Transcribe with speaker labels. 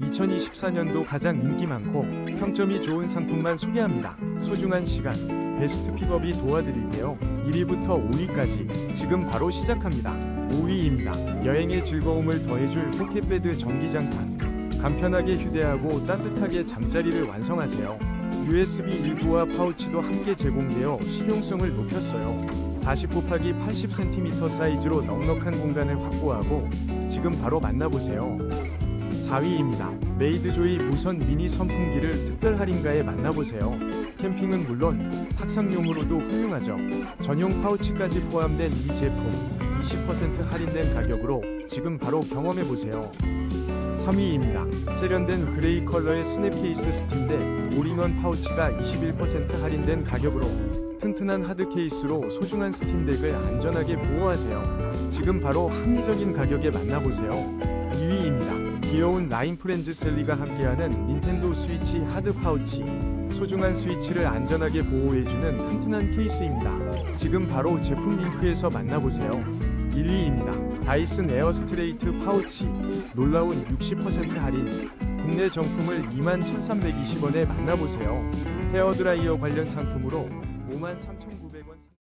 Speaker 1: 2024년도 가장 인기 많고 평점이 좋은 상품만 소개합니다. 소중한 시간, 베스트 픽업이 도와드릴게요. 1위부터 5위까지 지금 바로 시작합니다. 5위입니다. 여행의 즐거움을 더해줄 포켓베드 전기장판. 간편하게 휴대하고 따뜻하게 잠자리를 완성하세요. USB 1구와 파우치도 함께 제공되어 실용성을 높였어요. 40 곱하기 80cm 사이즈로 넉넉한 공간을 확보하고 지금 바로 만나보세요. 4위입니다. 메이드조이 무선 미니 선풍기를 특별 할인가에 만나보세요. 캠핑은 물론 탁상용으로도 훌륭하죠. 전용 파우치까지 포함된 이 제품 20% 할인된 가격으로 지금 바로 경험해보세요. 3위입니다. 세련된 그레이 컬러의 스냅 케이스 스팀덱 올인원 파우치가 21% 할인된 가격으로 튼튼한 하드 케이스로 소중한 스팀덱을 안전하게 보호하세요. 지금 바로 합리적인 가격에 만나보세요. 2위입니다. 귀여운 라인 프렌즈 셀리가 함께하는 닌텐도 스위치 하드 파우치. 소중한 스위치를 안전하게 보호해주는 튼튼한 케이스입니다. 지금 바로 제품 링크에서 만나보세요. 1위입니다. 다이슨 에어 스트레이트 파우치. 놀라운 60% 할인. 국내 정품을 21,320원에 만나보세요. 헤어드라이어 관련 상품으로 53,900원.